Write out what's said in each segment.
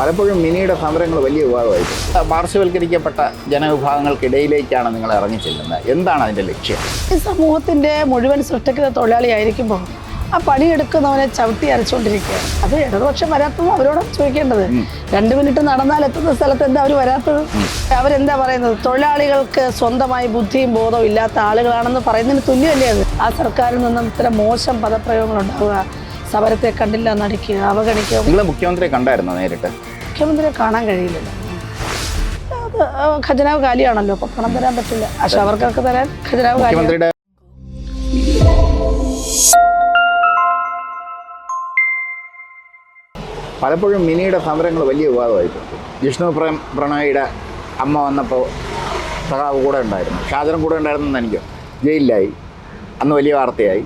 പലപ്പോഴും മിനിയുടെ സമരങ്ങൾ വലിയ വിവാദമായിരുന്നു പാർശ്വവൽക്കരിക്കപ്പെട്ട ജനവിഭാഗങ്ങൾക്കിടയിലേക്കാണ് നിങ്ങൾ ഇറങ്ങി ചെല്ലുന്നത്. എന്താണ് അതിന്റെ ലക്ഷ്യം? ഈ സമൂഹത്തിന്റെ മുഴുവൻ സൃഷ്ടിക്കുന്ന തൊഴിലാളിയായിരിക്കുമ്പോൾ ആ പണിയെടുക്കുന്നവനെ ചവിട്ടി അരച്ചുകൊണ്ടിരിക്കുക അത് ഇടതുപക്ഷം വരാത്തത് അവരോട് ചോദിക്കേണ്ടത്. രണ്ട് മിനിറ്റ് നടന്നാൽ എത്തുന്ന സ്ഥലത്ത് എന്താ അവർ വരാത്തത്? അവരെന്താ പറയുന്നത്? തൊഴിലാളികൾക്ക് സ്വന്തമായി ബുദ്ധിയും ബോധവും ഇല്ലാത്ത ആളുകളാണെന്ന് പറയുന്നതിന് തുല്യമല്ലേ അത്? ആ സർക്കാരിൽ നിന്നും ഇത്തരം മോശം പദപ്രയോഗങ്ങൾ ഉണ്ടാവുക സമരത്തെ കണ്ടില്ല നടിക്കുക അവഗണിക്കുക. നിങ്ങൾ മുഖ്യമന്ത്രിയെ കണ്ടായിരുന്നോ നേരിട്ട്? മുഖ്യമന്ത്രിയെ കാണാൻ കഴിയില്ലല്ലോ അത് ഖജനാവ് കാലിയാണല്ലോ അപ്പൊ പണം തരാൻ പറ്റില്ല. പക്ഷെ അവർക്കൊക്കെ തരാൻ ഖജനാവ് കാലിയാണ്. പലപ്പോഴും മിനിയുടെ സമരങ്ങൾ വലിയ വിവാദമായിട്ടുണ്ട്. ജിഷ്ണു പ്രേം പ്രണോയിയുടെ അമ്മ വന്നപ്പോൾ സഹാവ് കൂടെ ഉണ്ടായിരുന്നു. ഷാജനം കൂടെ ഉണ്ടായിരുന്നു എനിക്ക് ജയിലിലായി. അന്ന് വലിയ വാർത്തയായി.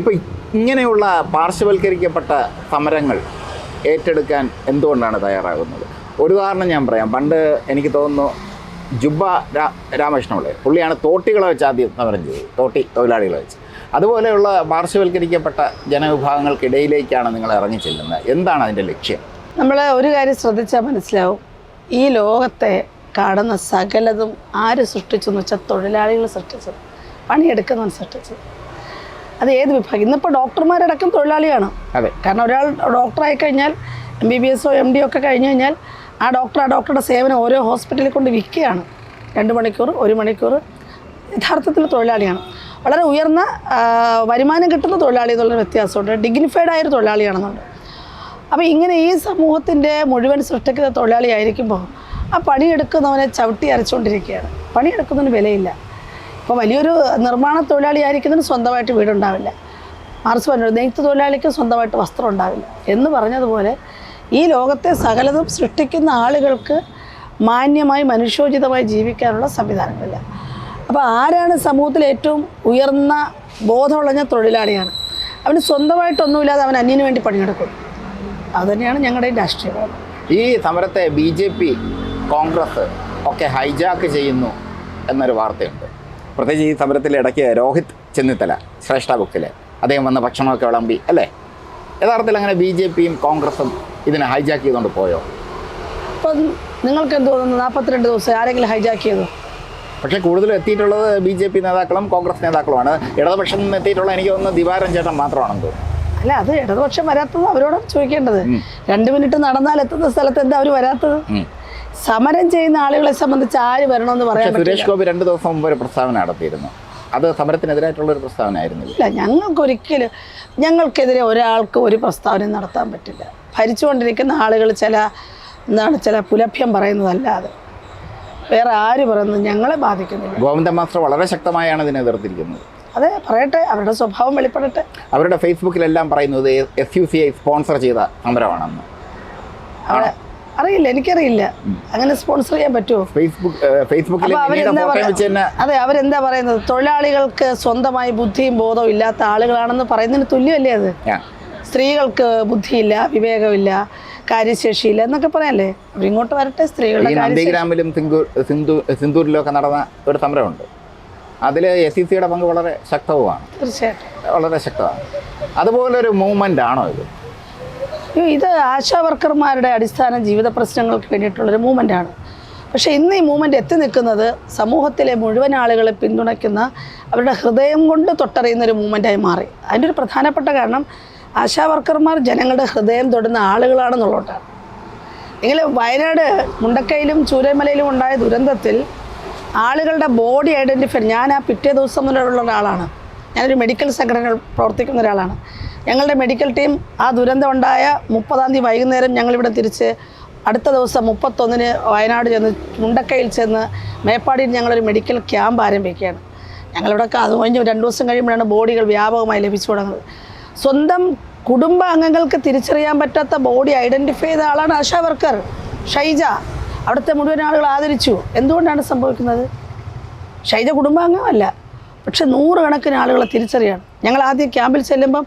ഇപ്പോൾ ഇങ്ങനെയുള്ള പാർശ്വവൽക്കരിക്കപ്പെട്ട സമരങ്ങൾ ഏറ്റെടുക്കാൻ എന്തുകൊണ്ടാണ് തയ്യാറാകുന്നത്? ഒരു കാരണം ഞാൻ പറയാം. പണ്ട് എനിക്ക് തോന്നുന്നു ജുബ രാ രാമകൃഷ്ണപിള്ളയെ. പുള്ളിയാണ് തോട്ടികളെ വെച്ച് ആദ്യം സമരം ചെയ്തത്. തോട്ടി തൊഴിലാളികളെ വെച്ച്. അതുപോലെയുള്ള പാർശ്വവൽക്കരിക്കപ്പെട്ട ജനവിഭാഗങ്ങൾക്കിടയിലേക്കാണ് നിങ്ങൾ ഇറങ്ങി ചെല്ലുന്നത്. എന്താണ് അതിന്റെ ലക്ഷ്യം? നമ്മൾ ഒരു കാര്യം ശ്രദ്ധിച്ചാൽ മനസ്സിലാവും. ഈ ലോകത്തെ കാണുന്ന സകലതും ആര് സൃഷ്ടിച്ചു എന്ന് വെച്ചാൽ തൊഴിലാളികൾ സൃഷ്ടിച്ചത് പണിയെടുക്കുന്നവൻ സൃഷ്ടിച്ചത്. അത് ഏത് വിഭാഗം? ഇന്നിപ്പോൾ ഡോക്ടർമാരടക്കം തൊഴിലാളിയാണ്. അതെ. കാരണം ഒരാൾ ഡോക്ടറായി കഴിഞ്ഞാൽ എം ബി ബി എസോ എം ഡി ഒക്കെ കഴിഞ്ഞ് കഴിഞ്ഞാൽ ആ ഡോക്ടർ ആ ഡോക്ടറുടെ സേവനം ഓരോ ഹോസ്പിറ്റലിൽ കൊണ്ട് വിൽക്കുകയാണ്. രണ്ട് മണിക്കൂർ ഒരു മണിക്കൂർ യഥാർത്ഥത്തിൽ തൊഴിലാളിയാണ്. വളരെ ഉയർന്ന വരുമാനം കിട്ടുന്ന തൊഴിലാളി എന്നുള്ള വ്യത്യാസമുണ്ട്. ഡിഗ്നിഫൈഡ് ആയൊരു തൊഴിലാളിയാണെന്നുണ്ട്. അപ്പോൾ ഇങ്ങനെ ഈ സമൂഹത്തിന്റെ മുഴുവൻ സൃഷ്ടിക്കുന്ന തൊഴിലാളിയായിരിക്കുമ്പോൾ ആ പണിയെടുക്കുന്നവനെ ചവിട്ടി അരച്ചുകൊണ്ടിരിക്കുകയാണ് പണിയെടുക്കുന്നതിന് വിലയില്ല. ഇപ്പോൾ വലിയൊരു നിർമ്മാണ തൊഴിലാളിയായിരിക്കുന്നതിന് സ്വന്തമായിട്ട് വീടുണ്ടാവില്ല. മാർസ് പറഞ്ഞു നെയ്ത്ത് തൊഴിലാളിക്ക് സ്വന്തമായിട്ട് വസ്ത്രം ഉണ്ടാവില്ല എന്ന് പറഞ്ഞതുപോലെ ഈ ലോകത്തെ സകലതും സൃഷ്ടിക്കുന്ന ആളുകൾക്ക് മാന്യമായി മനുഷ്യോചിതമായി ജീവിക്കാനുള്ള സംവിധാനങ്ങളില്ല. അപ്പോൾ ആരാണ് സമൂഹത്തിൽ ഏറ്റവും ഉയർന്ന ബോധമുള്ള തൊഴിലാളിയാണ്? അവന് സ്വന്തമായിട്ടൊന്നുമില്ലാതെ അവൻ അന്യന് വേണ്ടി പണിയെടുക്കും. അതുതന്നെയാണ് ഞങ്ങളുടെ രാഷ്ട്രീയം ഈ സമരത്തെ ബി ജെ പി കോൺഗ്രസ് ഒക്കെ ഹൈജാക്ക് ചെയ്യുന്നു എന്നൊരു വാർത്തയുണ്ട്. പ്രത്യേകിച്ച് ഈ സമരത്തിൽ ഇടയ്ക്ക് രോഹിത് ചെന്നിത്തല ശ്രേഷ്ഠ ബുക്കിൽ അദ്ദേഹം വന്ന ഭക്ഷണമൊക്കെ വിളമ്പി അല്ലേ? യഥാർത്ഥത്തിൽ അങ്ങനെ ബി ജെ പിയും കോൺഗ്രസും ഇതിനെ ഹൈജാക്ക് ചെയ്തുകൊണ്ട് പോയോ? അപ്പം നിങ്ങൾക്ക് എന്ത് തോന്നുന്നു? നാൽപ്പത്തിരണ്ട് ദിവസം ആരെങ്കിലും ഹൈജാക്ക് ചെയ്തു? പക്ഷേ കൂടുതൽ എത്തിയിട്ടുള്ളത് ബി ജെ പി നേതാക്കളും കോൺഗ്രസ് നേതാക്കളുമാണ്. ഇടതുപക്ഷം നിന്ന് എത്തിയിട്ടുള്ള എനിക്ക് തോന്നുന്നു ദിവാരൻ ചേട്ടൻ മാത്രമാണെന്ന് തോന്നുന്നു. അല്ല അത് ഇടതുപക്ഷം വരാത്തത് അവരോട് ചോദിക്കേണ്ടത്. രണ്ട് മിനിറ്റ് നടന്നാൽ എത്തുന്ന സ്ഥലത്ത് എന്താ അവർ വരാത്തത്. സമരം ചെയ്യുന്ന ആളുകളെ സംബന്ധിച്ച് ആര് വരണമെന്ന് പറയാൻ സുരേഷ് ഗോപി രണ്ട് ദിവസം മുമ്പ് ഒരു പ്രസ്താവന നടത്തിയിരുന്നു. അത് സമരത്തിനെതിരായിട്ടുള്ള ഒരു പ്രസ്താവന ആയിരുന്നു ഇല്ല ഞങ്ങൾക്കൊരിക്കലും ഞങ്ങൾക്കെതിരെ ഒരാൾക്ക് ഒരു പ്രസ്താവന നടത്താൻ പറ്റില്ല. ഭരിച്ചുകൊണ്ടിരിക്കുന്ന ആളുകൾ ചില എന്താണ് ചില പുലഭ്യം പറയുന്നതല്ലാതെ. വേറെ ആര് പറയുന്നത് ഞങ്ങളെ ബാധിക്കുന്നില്ല. ഗോവിന്ദൻ മാസ്റ്റർ വളരെ ശക്തമായാണ് ഇതിനെ എതിർത്തിരിക്കുന്നത്. അതെ പറയട്ടെ അവരുടെ സ്വഭാവം വെളിപ്പെടട്ടെ. അവരുടെ ഫേസ്ബുക്കിലെല്ലാം പറയുന്നത് S U C I sponsor ചെയ്ത സമരമാണെന്ന്. അറിയില്ല എനിക്കറിയില്ല. അങ്ങനെ സ്പോൺസർ ചെയ്യാൻ പറ്റുമോ? ഫേസ്ബുക്ക് അതെ അവരെന്താ പറയുന്നത്? തൊഴിലാളികൾക്ക് സ്വന്തമായി ബുദ്ധിയും ബോധവും ഇല്ലാത്ത ആളുകളാണെന്ന് പറയുന്നതിന് തുല്യമല്ലേ അത്? സ്ത്രീകൾക്ക് ബുദ്ധിയില്ല വിവേകമില്ല കാര്യശേഷിയില്ല എന്നൊക്കെ പറയാല്ലേ? അവരിങ്ങോട്ട് വരട്ടെ സ്ത്രീകളുടെ നന്ദിഗ്രാമിലും സിന്ധു സിന്ധു സിന്ധൂരിലും ഒക്കെ നടന്ന ഒരു സമരമുണ്ട്. അതിൽ എസ് സി സിയുടെ പങ്ക് വളരെ ശക്തവുമാണ്. തീർച്ചയായിട്ടും. വളരെ ശക്തമാണ്. അതുപോലൊരു മൂവ്മെന്റ് ആണോ ഇത്? ഇത് ആശാ വർക്കർമാരുടെ അടിസ്ഥാന ജീവിത പ്രശ്നങ്ങൾക്ക് വേണ്ടിയിട്ടുള്ളൊരു മൂവ്മെന്റ് ആണ് പക്ഷേ ഇന്ന് ഈ മൂവ്മെന്റ് എത്തി നിൽക്കുന്നത് സമൂഹത്തിലെ മുഴുവൻ ആളുകളെ പിന്തുണയ്ക്കുന്ന അവരുടെ ഹൃദയം കൊണ്ട് തൊട്ടറിയുന്ന ഒരു മൂവ്മെന്റായി മാറി. അതിന്റെ ഒരു പ്രധാനപ്പെട്ട കാരണം ആശാ വർക്കർമാർ ജനങ്ങളുടെ ഹൃദയം തൊടുന്ന ആളുകളാണെന്നുള്ളതാണ്. നിങ്ങൾ വയനാട് മുണ്ടക്കയിലും ചൂരമലയിലും ഉണ്ടായ ദുരന്തത്തിൽ ആളുകളുടെ ബോഡി ഐഡന്റിഫൈ ഞാൻ ആ പിറ്റേ ദിവസം മുതലുള്ള ഒരാളാണ്. ഞാനൊരു മെഡിക്കൽ സംഘടന പ്രവർത്തിക്കുന്ന ഒരാളാണ്. ഞങ്ങളുടെ മെഡിക്കൽ ടീം ആ ദുരന്തം ഉണ്ടായ മുപ്പതാം തീയതി വൈകുന്നേരം ഞങ്ങളിവിടെ തിരിച്ച് അടുത്ത ദിവസം മുപ്പത്തൊന്നിന് വയനാട് ചെന്ന് മുണ്ടക്കയിൽ ചെന്ന് മേപ്പാടിയിൽ ഞങ്ങളൊരു മെഡിക്കൽ ക്യാമ്പ് ആരംഭിക്കുകയാണ്. ഞങ്ങളിവിടെ അത് കഴിഞ്ഞ് രണ്ട് ദിവസം കഴിയുമ്പോഴാണ് ബോഡികൾ വ്യാപകമായി ലഭിച്ചു തുടങ്ങുന്നത്. സ്വന്തം കുടുംബാംഗങ്ങൾക്ക് തിരിച്ചറിയാൻ പറ്റാത്ത ബോഡി ഐഡന്റിഫൈ ചെയ്ത ആളാണ് ആശാ വർക്കർ ഷൈജ. അവിടുത്തെ മുഴുവൻ ആളുകൾ ആദരിച്ചു. എന്തുകൊണ്ടാണ് സംഭവിക്കുന്നത്? ഷൈജ കുടുംബാംഗമല്ല. പക്ഷെ നൂറുകണക്കിന് ആളുകളെ തിരിച്ചറിയാണ്. ഞങ്ങൾ ആദ്യം ക്യാമ്പിൽ ചെല്ലുമ്പം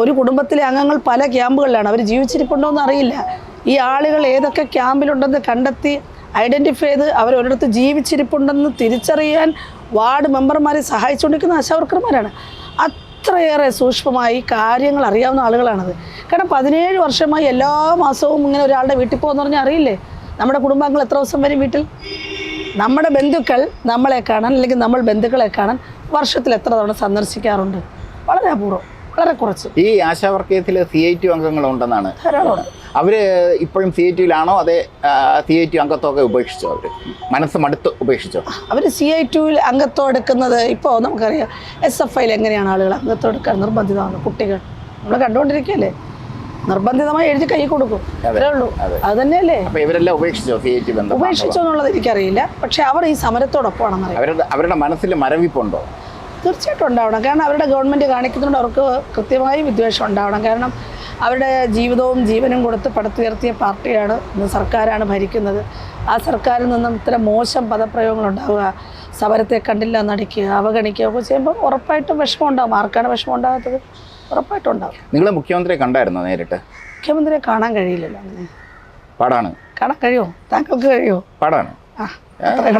ഒരു കുടുംബത്തിലെ അംഗങ്ങൾ പല ക്യാമ്പുകളിലാണ്. അവർ ജീവിച്ചിരിപ്പുണ്ടോ എന്ന് അറിയില്ല. ഈ ആളുകൾ ഏതൊക്കെ ക്യാമ്പിലുണ്ടെന്ന് കണ്ടെത്തി ഐഡന്റിഫൈ ചെയ്ത് അവർ ഒരിടത്ത് ജീവിച്ചിരിപ്പുണ്ടെന്ന് തിരിച്ചറിയാൻ വാർഡ് മെമ്പർമാരെ സഹായിച്ചുകൊണ്ടിരിക്കുന്ന ആശാവർക്കർമാരാണ്. അത്രയേറെ സൂക്ഷ്മമായി കാര്യങ്ങൾ അറിയാവുന്ന ആളുകളാണത്. കാരണം പതിനേഴ് വർഷമായി എല്ലാ മാസവും ഇങ്ങനെ ഒരാളുടെ വീട്ടിൽ പോകുമെന്ന് പറഞ്ഞാൽ അറിയില്ലേ? നമ്മുടെ കുടുംബാംഗങ്ങൾ എത്ര ദിവസം വരും വീട്ടിൽ? നമ്മുടെ ബന്ധുക്കൾ നമ്മളെ കാണാൻ അല്ലെങ്കിൽ നമ്മൾ ബന്ധുക്കളെ കാണാൻ വർഷത്തിൽ എത്ര തവണ സന്ദർശിക്കാറുണ്ട്? വളരെ അപൂർവം വളരെ കുറച്ച്. ഈ ആശാ വർക്കയത്തിൽ സി ഐ ടി അംഗങ്ങളുണ്ടെന്നാണ്. അവർ ഇപ്പോഴും സി ഐ ടിയിലാണോ അതേ സി ഐ ടി അംഗത്വമൊക്കെ ഉപേക്ഷിച്ചോ അവർ മനസ്സ് മടുത്ത് ഉപേക്ഷിച്ചോ? അവർ സി ഐ ടിയിൽ അംഗത്വം എടുക്കുന്നത് ഇപ്പോൾ നമുക്കറിയാം. എസ് എഫ് ഐയിൽ എങ്ങനെയാണ് ആളുകൾ അംഗത്വം എടുക്കാൻ നിർബന്ധിതമാണ് കുട്ടികൾ. നമ്മൾ കണ്ടുകൊണ്ടിരിക്കുകയല്ലേ? നിർബന്ധിതമായി എഴുതി കൈ കൊടുക്കും. അത്രേ ഉള്ളൂ. അത്. തന്നെയല്ലേ? ഇവരെല്ലാം ഉപേക്ഷിച്ചോ ഉപേക്ഷിച്ചോ എന്നുള്ളത് എനിക്കറിയില്ല. പക്ഷെ അവർ ഈ സമരത്തോടൊപ്പമാണെന്നറിയാം. അവരുടെ അവരുടെ മനസ്സിൽ മരവിപ്പുണ്ടോ? തീർച്ചയായിട്ടും ഉണ്ടാവണം. കാരണം അവരുടെ ഗവൺമെന്റ് കാണിക്കുന്നുണ്ട്. അവർക്ക് കൃത്യമായി വിദ്വേഷം ഉണ്ടാവണം. കാരണം അവരുടെ ജീവിതവും ജീവനും കൊടുത്ത് പടുത്തുയർത്തിയ പാർട്ടിയാണ് ഇന്ന് സർക്കാരാണ് ഭരിക്കുന്നത്. ആ സർക്കാരിൽ നിന്നും ഇത്ര മോശം പദപ്രയോഗങ്ങൾ ഉണ്ടാവുക സമരത്തെ കണ്ടില്ല നടിക്കുക അവഗണിക്കുക ഒക്കെ ചെയ്യുമ്പോൾ ഉറപ്പായിട്ടും വിഷമം ഉണ്ടാകും ആർക്കാണ് വിഷമം ഉണ്ടാകാത്തത് ഉറപ്പായിട്ടും ഉണ്ടാകും നിങ്ങൾ മുഖ്യമന്ത്രിയെ കണ്ടായിരുന്നോ നേരിട്ട്? മുഖ്യമന്ത്രിയെ കാണാൻ കഴിയില്ലല്ലോ അങ്ങനെ പാടാണ്. കാണാൻ കഴിയുമോ? താങ്കൾക്ക് കഴിയുമോ? പാടാണ്.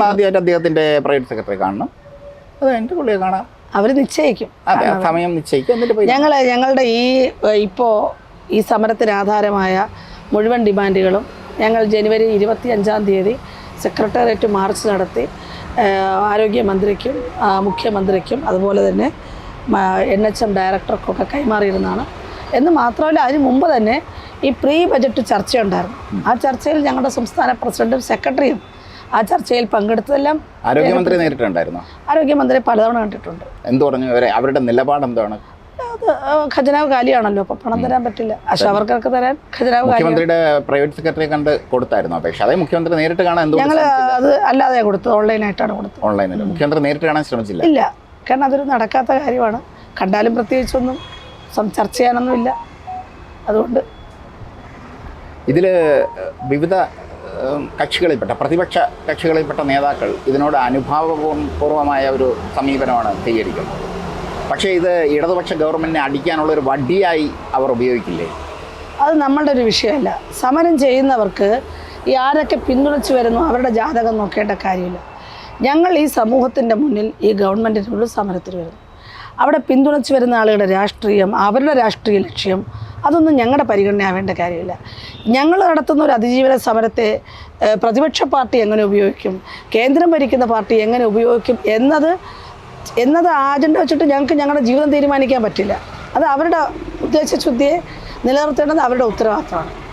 ആദ്യമായിട്ട് അദ്ദേഹത്തിന്റെ പ്രൈവറ്റ് സെക്രട്ടറി കാണണം. അത് എന്റെ പുള്ളിയെ കാണാം. അവർ നിശ്ചയിക്കും. സമയം നിശ്ചയിക്കും. ഞങ്ങൾ ഞങ്ങളുടെ ഈ ഇപ്പോൾ ഈ സമരത്തിന് ആധാരമായ മുഴുവൻ ഡിമാൻഡുകളും ഞങ്ങൾ ജനുവരി ഇരുപത്തി അഞ്ചാം തീയതി സെക്രട്ടേറിയറ്റ് മാർച്ച് നടത്തി ആരോഗ്യമന്ത്രിക്കും മുഖ്യമന്ത്രിക്കും അതുപോലെ തന്നെ എൻ എച്ച് എം ഡയറക്ടർക്കൊക്കെ കൈമാറിയിരുന്നതാണ്. എന്ന് മാത്രമല്ല അതിന് മുമ്പ് തന്നെ ഈ പ്രീ ബജറ്റ് ചർച്ചയുണ്ടായിരുന്നു. ആ ചർച്ചയിൽ ഞങ്ങളുടെ സംസ്ഥാന പ്രസിഡന്റും സെക്രട്ടറിയും ആ ചർച്ചയിൽ പങ്കെടുത്തതെല്ലാം ആരോഗ്യമന്ത്രി നേരിട്ടുണ്ടായിരുന്നു? ആരോഗ്യമന്ത്രി പലതവണ കണ്ടിട്ടുണ്ട്. എന്ത് പറഞ്ഞു അവരുടെ നിലപാട് എന്താണ്? അത് ഖജനാവ് കാലിയാണല്ലോ അപ്പൊ പണം തരാൻ പറ്റില്ല. ആശാവർക്കർക്ക് തരാൻ ഖജനാവ് മുഖ്യമന്ത്രിയുടെ പ്രൈവറ്റ് സെക്രട്ടറിയെ കണ്ട് കൊടുത്തായിരുന്നു അപേക്ഷ. അതേ മുഖ്യമന്ത്രി നേരിട്ട് കാണാൻ ഞങ്ങൾ അത് അല്ലാതെ കൊടുത്തത് ഓൺലൈനായിട്ടാണ് കൊടുത്തത്. ഓൺലൈനിൽ മുഖ്യമന്ത്രി നേരിട്ട് കാണാൻ ശ്രമിച്ചില്ല? ഇല്ല. കാരണം അതൊരു നടക്കാത്ത കാര്യമാണ്. കണ്ടാലും പ്രത്യേകിച്ചൊന്നും സം ചർച്ച ചെയ്യാനൊന്നുമില്ല അതുകൊണ്ട്. ഇതിൽ വിവിധ കക്ഷികളിൽപ്പെട്ട പ്രതിപക്ഷ കക്ഷികളിൽപ്പെട്ട നേതാക്കൾ ഇതിനോട് അനുഭാവപൂർവമായ ഒരു സമീപനമാണ് സ്വീകരിക്കുന്നത് പക്ഷേ ഇത് ഇടതുപക്ഷ ഗവൺമെന്റിനെ അടിക്കാനുള്ള ഒരു വടിയായി അവർ ഉപയോഗിക്കില്ലേ? അത് നമ്മളുടെ ഒരു വിഷയമല്ല. സമരം ചെയ്യുന്നവർക്ക് ഈ ആരൊക്കെ പിന്തുണച്ച് വരുന്നു അവരുടെ ജാതകം നോക്കേണ്ട കാര്യമില്ല. ഞങ്ങൾ ഈ സമൂഹത്തിന്റെ മുന്നിൽ ഈ ഗവൺമെന്റിനുള്ള സമരത്തിൽ വരുന്നു. അവിടെ പിന്തുണച്ച് വരുന്ന ആളുകളുടെ രാഷ്ട്രീയം അവരുടെ രാഷ്ട്രീയ ലക്ഷ്യം അതൊന്നും ഞങ്ങളുടെ പരിഗണനയാവേണ്ട കാര്യമില്ല. ഞങ്ങൾ നടത്തുന്ന ഒരു അതിജീവന സമരത്തെ പ്രതിപക്ഷ പാർട്ടി എങ്ങനെ ഉപയോഗിക്കും കേന്ദ്രം ഭരിക്കുന്ന പാർട്ടി എങ്ങനെ ഉപയോഗിക്കും എന്നത് എന്നത് ആജണ്ട വെച്ചിട്ട് ഞങ്ങൾക്ക് ഞങ്ങളുടെ ജീവിതം തീരുമാനിക്കാൻ പറ്റില്ല. അത് അവരുടെ ഉദ്ദേശശുദ്ധിയെ നിലനിർത്തേണ്ടത് അവരുടെ ഉത്തരവാദിത്തമാണ്.